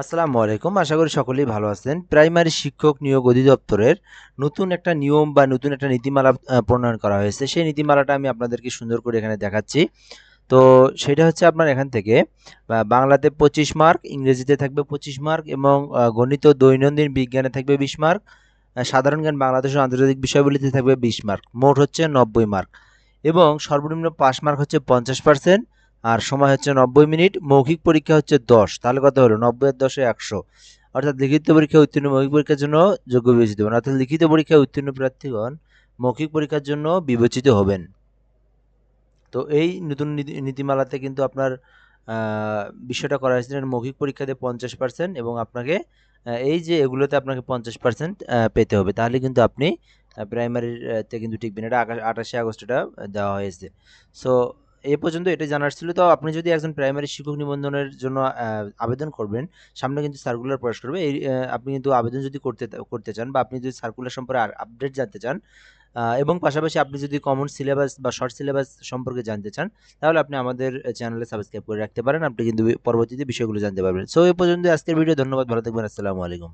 আসসালামু আলাইকুম। আশা করি সকলেই ভালো আছেন। প্রাইমারি শিক্ষক নিয়োগ অধিদপ্তরের নতুন একটা নিয়ম বা নতুন একটা নীতিমালা প্রণয়ন করা হয়েছে। সেই নীতিমালাটা আমি আপনাদেরকে সুন্দর করে এখানে দেখাচ্ছি। তো সেটা হচ্ছে আপনার এখান থেকে বাংলাতে পঁচিশ মার্ক, ইংরেজিতে থাকবে পঁচিশ মার্ক এবং গণিত দৈনন্দিন বিজ্ঞানে থাকবে বিশ মার্ক সাধারণ জ্ঞান বাংলাদেশ আন্তর্জাতিক বিষয়গুলিতে থাকবে বিশ মার্ক। মোট হচ্ছে নব্বই মার্ক। এবং সর্বনিম্ন পাস মার্ক হচ্ছে পঞ্চাশ পার্সেন্ট। আর সময় হচ্ছে নব্বই মিনিট, মৌখিক পরীক্ষা হচ্ছে দশ। তাহলে কত হলো? নব্বই আর দশে একশো। অর্থাৎ লিখিত পরীক্ষা উত্তীর্ণ মৌখিক পরীক্ষার জন্য যোগ্য বিবেচিত হবেন। অর্থাৎ লিখিত পরীক্ষায় উত্তীর্ণ প্রার্থীগণ মৌখিক পরীক্ষার জন্য বিবেচিত হবেন। তো এই নতুন নীতিমালাতে কিন্তু আপনার বিষয়টা করা হয়েছে মৌখিক পরীক্ষাতে পঞ্চাশ পার্সেন্ট এবং আপনাকে এই যে এগুলোতে আপনাকে পঞ্চাশ পার্সেন্ট পেতে হবে। তাহলে কিন্তু আপনি প্রাইমারিতে কিন্তু টিকবেন। এটা আঠাশে আগস্ট এটা দেওয়া হয়েছে। সো এ পর্যন্ত এটা জানার ছিল। তো আপনি যদি একজন প্রাইমারি শিক্ষক নিবন্ধনের জন্য আবেদন করবেন, সামনে কিন্তু সার্কুলার প্রকাশ করবে। এই আপনি কিন্তু আবেদন যদি করতে করতে চান বা আপনি যদি সার্কুলার সম্পর্কে আর আপডেট জানতে চান এবং পাশাপাশি আপনি যদি কমন সিলেবাস বা শর্ট সিলেবাস সম্পর্কে জানতে চান, তাহলে আপনি আমাদের চ্যানেলে সাবস্ক্রাইব করে রাখতে পারেন। আপনি কিন্তু পরবর্তীতে বিষয়গুলো জানতে পারবেন। সো এই পর্যন্ত আজকের ভিডিও ধন্যবাদ। ভালো থাকবেন। আসসালামু আলাইকুম।